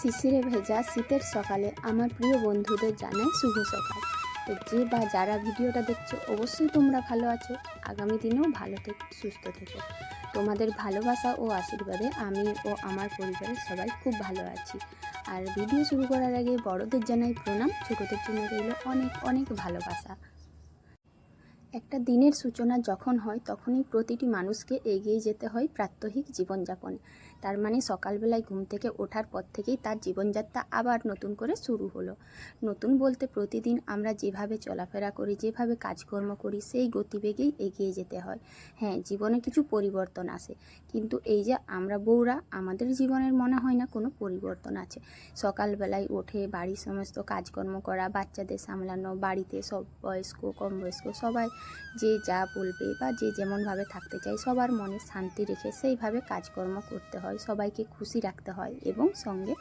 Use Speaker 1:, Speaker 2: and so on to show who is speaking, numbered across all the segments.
Speaker 1: শিশিরে ভেজা শীতের সকালে আমার প্রিয় বন্ধুদের জানাই শুভ সকাল। তো যে বা যারা ভিডিওটা দেখছ, অবশ্যই তোমরা ভালো আছো। আগামী দিনেও ভালো থেকো, সুস্থ থেকো। তোমাদের ভালোবাসা ও আশীর্বাদে আমি ও আমার পরিবারের সবাই খুব ভালো আছি। আর ভিডিও শুরু করার আগে বড়দের জানাই প্রণাম। ছোটদের জন্য রইল অনেক অনেক ভালোবাসা। একটা দিনের সূচনা যখন হয়, তখনই প্রতিটি মানুষকে এগিয়ে যেতে হয় প্রাত্যহিক জীবনযাপনে। তার মানে সকালবেলায় ঘুম থেকে ওঠার পর থেকেই তার জীবনযাত্রা আবার নতুন করে শুরু হলো। নতুন বলতে প্রতিদিন আমরা যেভাবে চলাফেরা করি, যেভাবে কাজকর্ম করি, সেই গতিবেগেই এগিয়ে যেতে হয়। হ্যাঁ জীবনে কিছু পরিবর্তন আসে। কিন্তু এই যে আমরা বউরা, আমাদের জীবনের মনে হয় না কোনো পরিবর্তন আছে। সকালবেলায় ওঠে, বাড়ির সমস্ত কাজকর্ম করা, বাচ্চাদের সামলানো, বাড়িতে সব বয়স্ক কম বয়স্ক সবাই যে যা বলবে বা যে যেমনভাবে থাকতে চায় সবার মনে শান্তি রেখে সেইভাবে কাজকর্ম করতে হয়। সবাইকে খুশি রাখতে হয় এবং সঙ্গে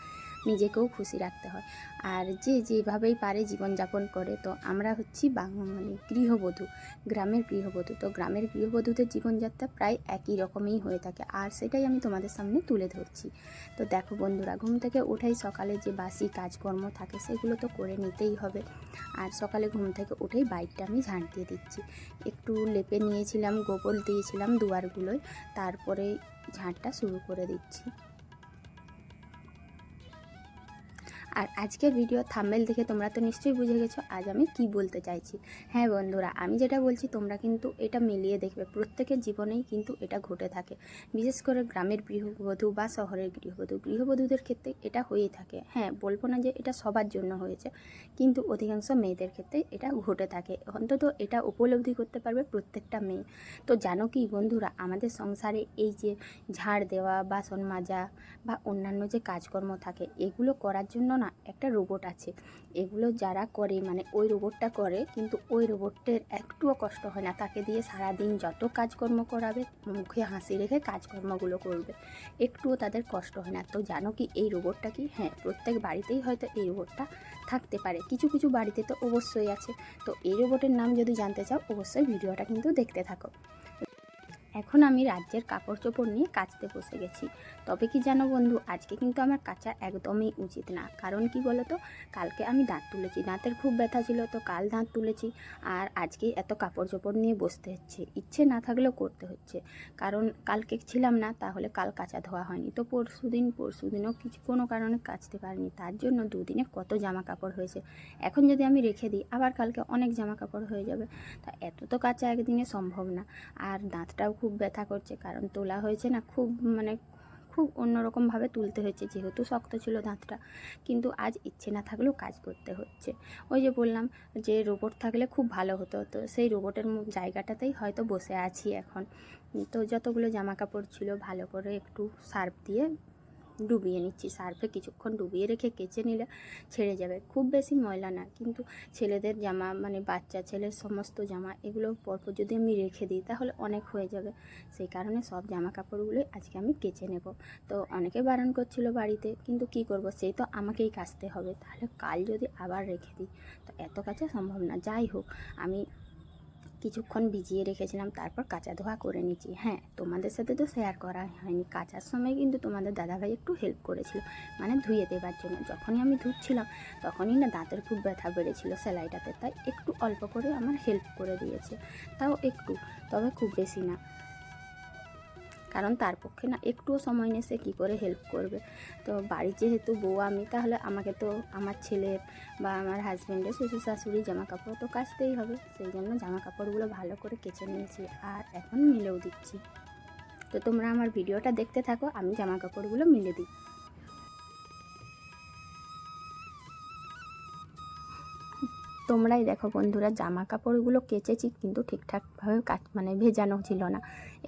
Speaker 1: নিজেকেও খুশি রাখতে হয়। আর যে যেভাবেই পারে জীবনযাপন করে, তো আমরা হচ্ছি মানে গৃহবধূ, গ্রামের গৃহবধূ। তো গ্রামের গৃহবধূদের জীবনযাত্রা প্রায় একই রকমই হয়ে থাকে। আর সেটাই আমি তোমাদের সামনে তুলে ধরছি। তো দেখো বন্ধুরা, ঘুম থেকে উঠেই সকালে যে বাসি কাজকর্ম থাকে, সেগুলো তো করে নিতেই হবে। আর সকালে ঘুম থেকে উঠেই বাইকটা আমি ঝাঁট দিয়ে দিচ্ছি। একটু লেপে নিয়েছিলাম, গোবর দিয়েছিলাম দুয়ারগুলোয়, তারপরে ঝাঁটটা শুরু করে দিচ্ছি। আর আজকের ভিডিও থাম্বেল দেখে তোমরা তো নিশ্চয়ই বুঝে গেছো আজ আমি কি বলতে চাইছি। হ্যাঁ বন্ধুরা, আমি যেটা বলছি তোমরা কিন্তু এটা মিলিয়ে দেখবে। প্রত্যেকের জীবনেই কিন্তু এটা ঘটে থাকে। বিশেষ করে গ্রামের গৃহবধূ বা শহরের গৃহবধূ। গৃহবধূদের ক্ষেত্রে এটা হয়েই থাকে। হ্যাঁ বলব না যে এটা সবার জন্য হয়েছে, কিন্তু অধিকাংশ মেয়েদের ক্ষেত্রে এটা ঘটে থাকে। অন্তত এটা উপলব্ধি করতে পারবে প্রত্যেকটা মেয়ে। তো জানো কি বন্ধুরা, আমাদের সংসারে এই যে ঝাড় দেওয়া, বাসন মাজা বা অন্যান্য যে কাজকর্ম থাকে, এগুলো করার জন্য না একটা রোবট আছে। এগুলো যারা করে মানে ওই রোবটটা করে, কিন্তু ওই রোবটের একটুও কষ্ট হয় না। তাকে দিয়ে সারাদিন যত কাজকর্ম করাবে, মুখে হাসি রেখে কাজকর্মগুলো করবে। একটুও তাদের কষ্ট হয় না। তো জানো কি, এই রোবটটা কি? হ্যাঁ প্রত্যেক বাড়িতেই হয়তো এই রোবটটা থাকতে পারে। কিছু কিছু বাড়িতে তো অবশ্যই আছে। তো এই রোবটের নাম যদি জানতে চাও, অবশ্যই ভিডিওটা কিন্তু দেখতে থাকো। এখন আমি রাজ্যের কাপড় চোপড় নিয়ে কাচতে বসে গেছি। তবে কি জানো বন্ধু, আজকে কিন্তু আমার কাচা একদমই উচিত না। কারণ কি বলো তো কালকে আমি দাঁত তুলেছি, দাঁতের খুব ব্যথা ছিল তো কাল দাঁত তুলেছি আর আজকে এত কাপড় চোপড় নিয়ে বসতে হচ্ছে, ইচ্ছে না থাকলেও করতে হচ্ছে। কারণ কালকে ছিলাম না, তাহলে কাল কাচা ধোয়া হয়নি। তো পরশু দিন, পরশু দিনও কিছু, কোনো কারণে কাচতে পারিনি, তার জন্য দুদিনে কত জামা কাপড় হয়েছে। এখন যদি আমি রেখে দিই, আবার কালকে অনেক জামা কাপড় হয়ে যাবে। তা এত তো কাচা একদিনে সম্ভব না। আর দাঁতটাও খুব ব্যথা করছে, কারণ তোলা হয়েছে না, খুব মানে খুব অন্যরকমভাবে তুলতে হয়েছে, যেহেতু শক্ত ছিল দাঁতটা। কিন্তু আজ ইচ্ছে না থাকলেও কাজ করতে হচ্ছে। ওই যে বললাম যে রোবট থাকলে খুব ভালো হতো, তো সেই রোবটের জায়গাটাতেই হয়তো বসে আছি এখন। তো যতগুলো জামা কাপড় ছিল ভালো করে একটু সার্ফ দিয়ে ডুবিয়ে নিচ্ছি। সার্ফে কিছুক্ষণ ডুবিয়ে রেখে কেচে নিলে ছেড়ে যাবে। খুব বেশি ময়লা না, কিন্তু ছেলেদের জামা মানে বাচ্চা ছেলের সমস্ত জামা এগুলো পরপর যদি আমি রেখে দিই, তাহলে অনেক হয়ে যাবে। সেই কারণে সব জামা কাপড়গুলোই আজকে আমি কেচে নেব। তো অনেকে বারণ করছিল বাড়িতে, কিন্তু কি করব? সেই তো আমাকেই কাচতে হবে। তাহলে কাল যদি আবার রেখে দিই, তো এত কাচা সম্ভব না। যাই হোক, আমি কিছুক্ষণ ভিজিয়ে রেখেছিলাম, তারপর কাঁচা ধোয়া করে নিয়েছি। হ্যাঁ তোমাদের সাথে তো শেয়ার করা হয়নি। কাঁচার সময় কিন্তু তোমাদের দাদাভাই একটু হেল্প করেছিল মানে ধুয়ে দেবার জন্য। যখনই আমি ধুচ্ছিলাম, তখনই না দাঁতের খুব ব্যথা বেড়েছিল সেলাইটাতে তাই একটু অল্প করে আমার হেল্প করে দিয়েছে। তাও একটু, তবে খুব বেশি না। কারণ তার পক্ষে না একটুও সময় নিয়ে সে কী করে হেল্প করবে। তো বাড়ি যেহেতু বউ আমি, তাহলে আমাকে তো আমার ছেলে বা আমার হাজব্যান্ডের শ্বশুর শাশুড়ি জামা কাপড় তো কাচতেই হবে। সেই জন্য জামা কাপড়গুলো ভালো করে কেচে নিয়েছি আর এখন মিলেও দিচ্ছি। তো তোমরা আমার ভিডিওটা দেখতে থাকো, আমি জামা কাপড়গুলো মিলে দিই তোমরাই দেখো বন্ধুরা জামা কাপড়গুলো কেচেছি কিন্তু ঠিকঠাকভাবে কাট মানে ভেজানো ছিল না।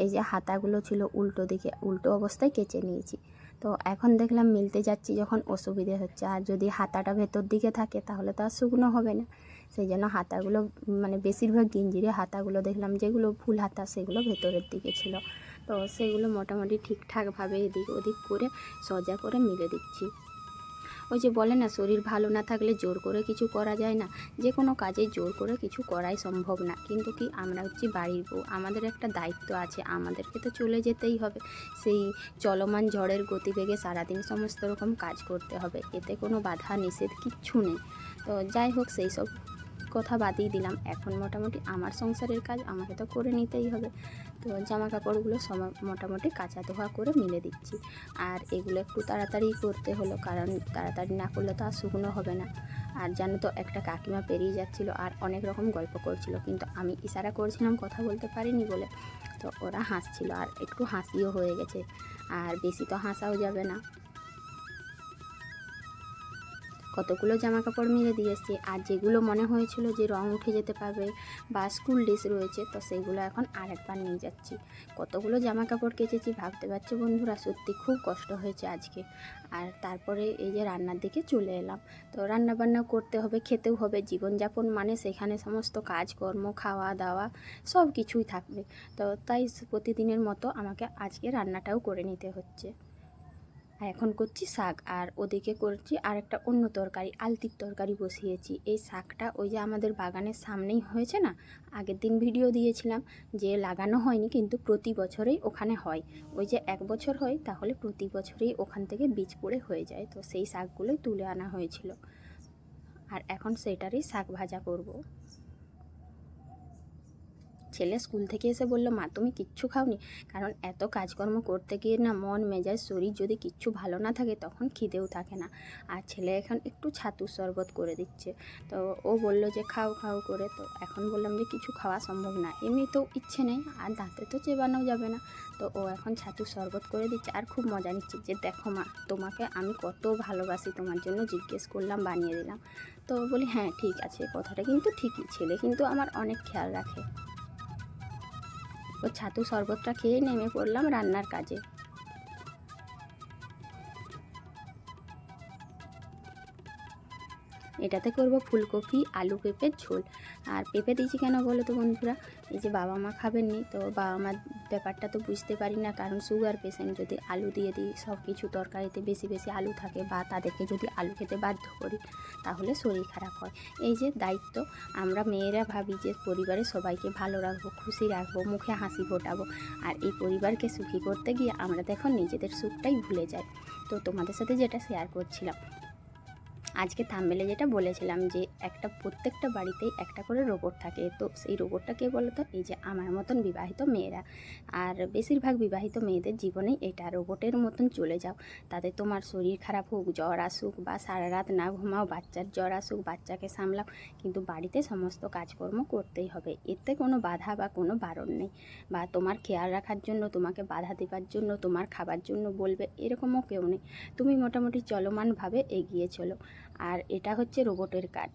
Speaker 1: এই যে হাতাগুলো ছিল উল্টো দিকে, উল্টো অবস্থায় কেচে নিয়েছি। তো এখন দেখলাম মিলতে যাচ্ছি যখন অসুবিধে হচ্ছে। আর যদি হাতাটা ভেতর দিকে থাকে তাহলে তো আর শুকনো হবে না। সেই জন্য হাতাগুলো মানে বেশিরভাগ গেঞ্জিরে হাতাগুলো দেখলাম যেগুলো ফুল হাতা সেগুলো ভেতরের দিকে ছিল। তো সেগুলো মোটামুটি ঠিকঠাকভাবে এদিক ওদিক করে, সোজা করে মিলে দিচ্ছি। ওই যে বলে না, শরীর ভালো না থাকলে জোর করে কিছু করা যায় না। যে কোনো কাজে জোর করে কিছু করাই সম্ভব না। কিন্তু কি, আমরা হচ্ছি বাড়ির বউ, আমাদের একটা দায়িত্ব আছে, আমাদেরকে তো চলে যেতেই হবে। সেই চলমান ঝড়ের গতিবেগে সারাদিন সমস্ত রকম কাজ করতে হবে, এতে কোনো বাধা, নিষেধ কিচ্ছু নেই। তো যাই হোক, সেই সব কথা বাদই দিলাম। এখন মোটামুটি আমার সংসারের কাজ আমাকে তো করে নিতেই হবে। তো জামা কাপড়গুলো মোটামুটি কাঁচা ধোয়া করে মিলে দিচ্ছি। আর এগুলো একটু তাড়াতাড়ি করতে হলো, কারণ তাড়াতাড়ি না করলে তো আর শুকনো হবে না। আর জানো তো, একটা কাকিমা পেরিয়ে যাচ্ছিল আর অনেক রকম গল্প করছিল, কিন্তু আমি ইশারা করছিলাম কথা বলতে পারিনি বলে। তো ওরা হাসছিল, আর একটু হাসিও হয়ে গেছে। আর বেশি তো হাসাও যাবে না। কতগুলো জামা কাপড় মিলে দিয়ে এসছি আর যেগুলো মনে হয়েছিল যে রং উঠে যেতে পারবে বা স্কুল ড্রেস রয়েছে, তো সেইগুলো এখন আরেকবার নিয়ে যাচ্ছি। কতগুলো জামা কাপড় কেচেছি ভাবতে পারছ বন্ধুরা? সত্যি খুব কষ্ট হয়েছে আজকে। আর তারপরে এই যে রান্নার দিকে চলে এলাম। তো রান্না বান্না করতে হবে, খেতেও হবে। জীবনযাপন মানে সেখানে সমস্ত কাজকর্ম খাওয়া দাওয়া সব কিছুই থাকবে। তো তাই প্রতিদিনের মতো আমাকে আজকে রান্নাটাও করে নিতে হচ্ছে। আর এখন করছি শাক, আর ওদিকে করছি আর একটা অন্য তরকারি, আলতির তরকারি বসিয়েছি। এই শাকটা ওই যে আমাদের বাগানের সামনেই হয়েছে না? আগের দিন ভিডিও দিয়েছিলাম যে লাগানো হয়নি কিন্তু প্রতি বছরেই ওখানে হয়। ওই যে এক বছর হয় তাহলে প্রতি বছরেই ওখান থেকে বীজ পড়ে হয়ে যায়। তো সেই শাকগুলোই তুলে আনা হয়েছিল। আর এখন সেটারই শাক ভাজা করব। ছেলে স্কুল থেকে এসে বলল, মা, তুমি কিচ্ছু খাওনি? কারণ এত কাজকর্ম করতে গিয়ে না মন, মেজাজ, শরীর যদি কিচ্ছু ভালো না থাকে, তখন খিদেও থাকে না। আর ছেলে এখন একটু ছাতুর শরবত করে দিচ্ছে। তো ও বলল যে, খাও খাও করে। তো এখন বললাম যে, কিছু খাওয়া সম্ভব না। এমনিতেও ইচ্ছে নেই, আর দাঁতে তো চেবানো যাবে না। তো ও এখন ছাতুর শরবত করে দিচ্ছে আর খুব মজা নিচ্ছে যে, দেখো মা, তোমাকে আমি কত ভালোবাসি, তোমার জন্য জিজ্ঞেস করলাম, বানিয়ে দিলাম। তো বলি হ্যাঁ ঠিক আছে। কথাটা কিন্তু ঠিকই, ছেলে কিন্তু আমার অনেক খেয়াল রাখে। ও ছাতু শরবতটা খেয়েই নেমে পড়লাম রান্নার কাজে। এটাতে করব ফুলকপি, আলু পেঁপের ঝোল। আর পেঁপে দিয়েছি কেন বলো তো বন্ধুরা? এই যে বাবা মা খাবেন নি তো বাবা মার ব্যাপারটা তো বুঝতে পারি না। কারণ সুগার পেশেন্ট যদি আলু দিয়ে দিই সব কিছু তরকারিতে বেশি বেশি আলু থাকে বা তাদেরকে যদি আলু খেতে বাধ্য করি, তাহলে শরীর খারাপ হয়। এই যে দায়িত্ব, আমরা মেয়েরা ভাবি যে পরিবারের সবাইকে ভালো রাখব, খুশি রাখব, মুখে হাসি ফোটাবো। আর এই পরিবারকে সুখী করতে গিয়ে আমরা দেখো নিজেদের সুখটাই ভুলে যাই। তো তোমাদের সাথে যেটা শেয়ার করছিলাম আজকে থাম্বেলে যেটা বলেছিলাম যে একটা প্রত্যেকটা বাড়িতেই একটা করে রোবট থাকে। তো সেই রোবটটা কে বলো তো এই যে আমার মতন বিবাহিত মেয়েরা। আর বেশিরভাগ বিবাহিত মেয়েদের জীবনেই এটা, রোবটের মতন চলে যাও। তাতে তোমার শরীর খারাপ হোক, জ্বর আসুক বা সারা রাত না ঘুমাও, বাচ্চার জ্বর আসুক, বাচ্চাকে সামলাও। কিন্তু বাড়িতে সমস্ত কাজকর্ম করতেই হবে। এতে কোনো বাধা বা কোনো বারণ নেই। বা তোমার খেয়াল রাখার জন্য, তোমাকে বাধা দেবার জন্য, তোমার খাবার জন্য বলবে, এরকমও কেউ নেই। তুমি মোটামুটি চলমানভাবে এগিয়ে চলো। আর এটা হচ্ছে রোবটের কাজ।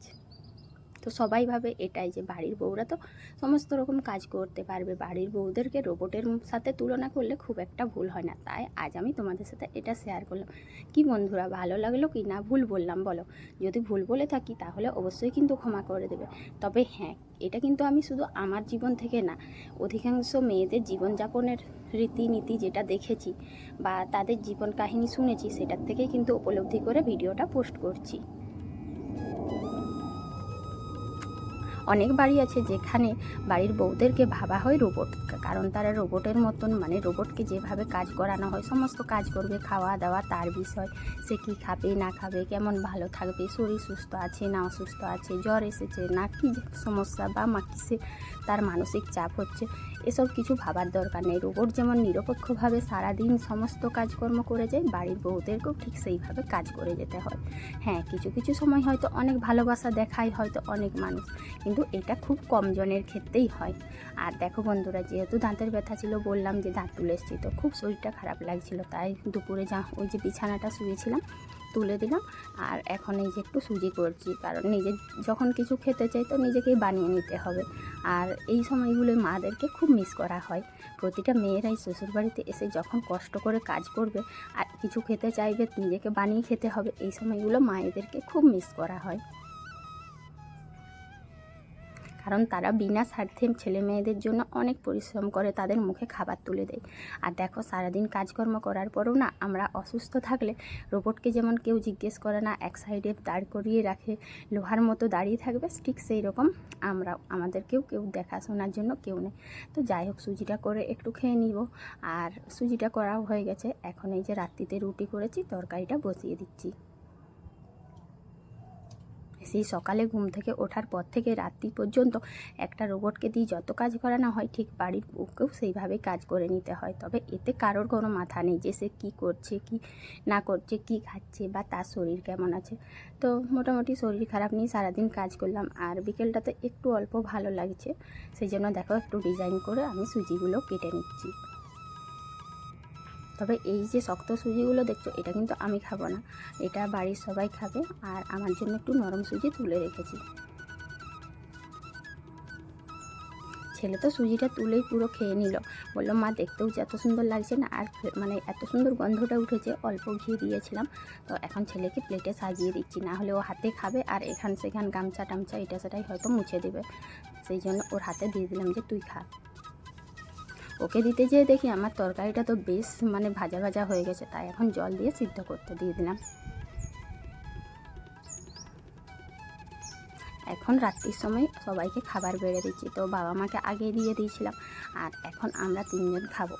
Speaker 1: তো সবাই ভাবে এটাই যে বাড়ির বউরা তো সমস্ত রকম কাজ করতে পারবে। বাড়ির বউদেরকে রোবটের সাথে তুলনা করলে খুব একটা ভুল হয় না। তাই আজ আমি তোমাদের সাথে এটা শেয়ার করলাম। কি বন্ধুরা, ভালো লাগল কি না ভুল বললাম বলো। যদি ভুল বলে থাকি তাহলে অবশ্যই কিন্তু ক্ষমা করে দেবে। তবে হ্যাঁ এটা কিন্তু আমি শুধু আমার জীবন থেকে না, অধিকাংশ মেয়েদের জীবনযাপনের রীতিনীতি যেটা দেখেছি বা তাদের জীবন কাহিনী শুনেছি, সেটার থেকে কিন্তু উপলব্ধি করে ভিডিওটা পোস্ট করছি। অনেক বাড়ি আছে যেখানে বাড়ির বউদেরকে ভাবা হয় রোবট কারণ তারা রোবটের মতন মানে রোবটকে যেভাবে কাজ করানো হয়, সমস্ত কাজ করবে খাওয়া দাওয়া তার বিষয়, সে কী খাবে, না খাবে, কেমন ভালো থাকবে, শরীর সুস্থ আছে, না অসুস্থ আছে, জ্বর এসেছে, না কী সমস্যা, বা মা কিসে তার মানসিক চাপ হচ্ছে। এসব কিছু ভাবার দরকার নেই। রোবট যেমন নিরপেক্ষভাবে সারাদিন সমস্ত কাজকর্ম করে যায়, বাড়ির বউদেরকেও ঠিক সেইভাবে কাজ করে যেতে হয়। হ্যাঁ কিছু কিছু সময় হয়তো অনেক ভালোবাসা দেখায়, হয়তো অনেক মানুষ, কিন্তু এটা খুব কম জনের ক্ষেত্রেই হয়। আর দেখো বন্ধুরা, যেহেতু দাঁতের ব্যথা ছিল, বললাম যে দাঁত তুলে এসছি, তো খুব শরীরটা খারাপ লাগছিল, তাই দুপুরে যা ওই যে বিছানাটা শুয়েছিলাম তুলে দিলাম। আর এখন এই যে একটু সুজি করছি, কারণ নিজে যখন কিছু খেতে চাই তো নিজেকেই বানিয়ে নিতে হবে। আর এই সময়গুলো মাদেরকে খুব মিস করা হয়। প্রতিটা মেয়েরাই শ্বশুরবাড়িতে এসে যখন কষ্ট করে কাজ করবে আর কিছু খেতে চাইবে, নিজেকে বানিয়ে খেতে হবে, এই সময়গুলো মায়েদেরকে খুব মিস করা হয়। কারণ তারা বিনা স্বার্থে ছেলে মেয়েদের জন্য অনেক পরিশ্রম করে তাদের মুখে খাবার তুলে দেয়। আর দেখো, সারাদিন কাজকর্ম করার পরেও না আমরা অসুস্থ থাকলে রোবটকে যেমন কেউ জিজ্ঞেস করে না, এক সাইডে দাঁড় করিয়ে রাখে, লোহার মতো দাঁড়িয়ে থাকবে, ঠিক সেই রকম আমরা, আমাদেরকেও কেউ দেখাশোনার জন্য কেউ নেই। তো যাই হোক, সুজিটা করে একটু খেয়ে নিব। আর সুজিটা করাও হয়ে গেছে। এখন এই যে রাত্রিতে রুটি করেছি, তরকারিটা বসিয়ে দিচ্ছি। সেই সকালে ঘুম থেকে ওঠার পর থেকে রাত্রি পর্যন্ত একটা রোবটকে দিয়ে যত কাজ করানো হয়, ঠিক বাড়ির বউকেও সেইভাবে কাজ করে নিতে হয়। তবে এতে কারোর কোনো মাথা নেই যে সে কী করছে, কি না করছে, কি খাচ্ছে বা তার শরীর কেমন আছে। তো মোটামুটি শরীর খারাপ নিয়ে সারাদিন কাজ করলাম। আর বিকেলটাতে একটু অল্প ভালো লাগছে। সেই জন্য দেখো একটু ডিজাইন করে আমি সুজিগুলো কেটে নিচ্ছি। তবে এই যে শক্ত সুজিগুলো দেখছ, এটা কিন্তু আমি খাব না। এটা বাড়ির সবাই খাবে, আর আমার জন্য একটু নরম সুজি তুলে রেখেছি। ছেলে তো সুজিটা তুলেই পুরো খেয়ে নিল। বলল, মা, দেখতেও যে এত সুন্দর লাগছে না। আর মানে এত সুন্দর গন্ধটা উঠেছে, অল্প ঘি দিয়েছিলাম। তো এখন ছেলেকে প্লেটে সাজিয়ে দিচ্ছি, না হলে ও হাতে খাবে, আর এখান সেখান গামছা টামছা এটা সেটাই হয়তো মুছে দেবে। সেই জন্য ওর হাতে দিয়ে দিলাম যে, তুই খা। ওকে দিতে যেয়ে দেখি আমার তরকারিটা তো বেশ মানে ভাজা ভাজা হয়ে গেছে, তাই এখন জল দিয়ে সিদ্ধ করতে দিয়ে দিলাম। এখন রাত্রির সময় সবাইকে খাবার বেড়ে দিচ্ছি, তো বাবা মাকে আগে দিয়ে দিয়েছিলাম, আর এখন আমরা তিনজন খাব।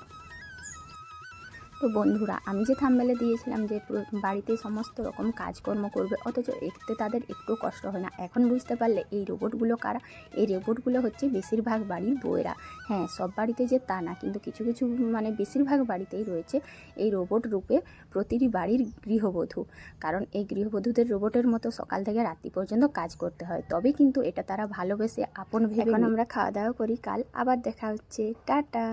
Speaker 1: তো বন্ধুরা আমি যে থাম্বেলে দিয়েছিলাম যে বাড়িতে সমস্ত রকম কাজকর্ম করবে অথচ এতে তাদের একটু কষ্ট হয় না। এখন বুঝতে পারলে এই রোবটগুলো কারা? এই রোবটগুলো হচ্ছে বেশিরভাগ বাড়ির বউয়েরা। হ্যাঁ সব বাড়িতে যে তা না কিন্তু কিছু কিছু মানে বেশিরভাগ বাড়িতেই রয়েছে এই রোবট রূপে প্রতিটি বাড়ির গৃহবধূ। কারণ এই গৃহবধূদের রোবটের মতো সকাল থেকে রাত্রি পর্যন্ত কাজ করতে হয়। তবে কিন্তু এটা তারা ভালোবেসে আপন ভেবে আমরা খাওয়া দাওয়া করি। কাল আবার দেখা হচ্ছে। টাটা!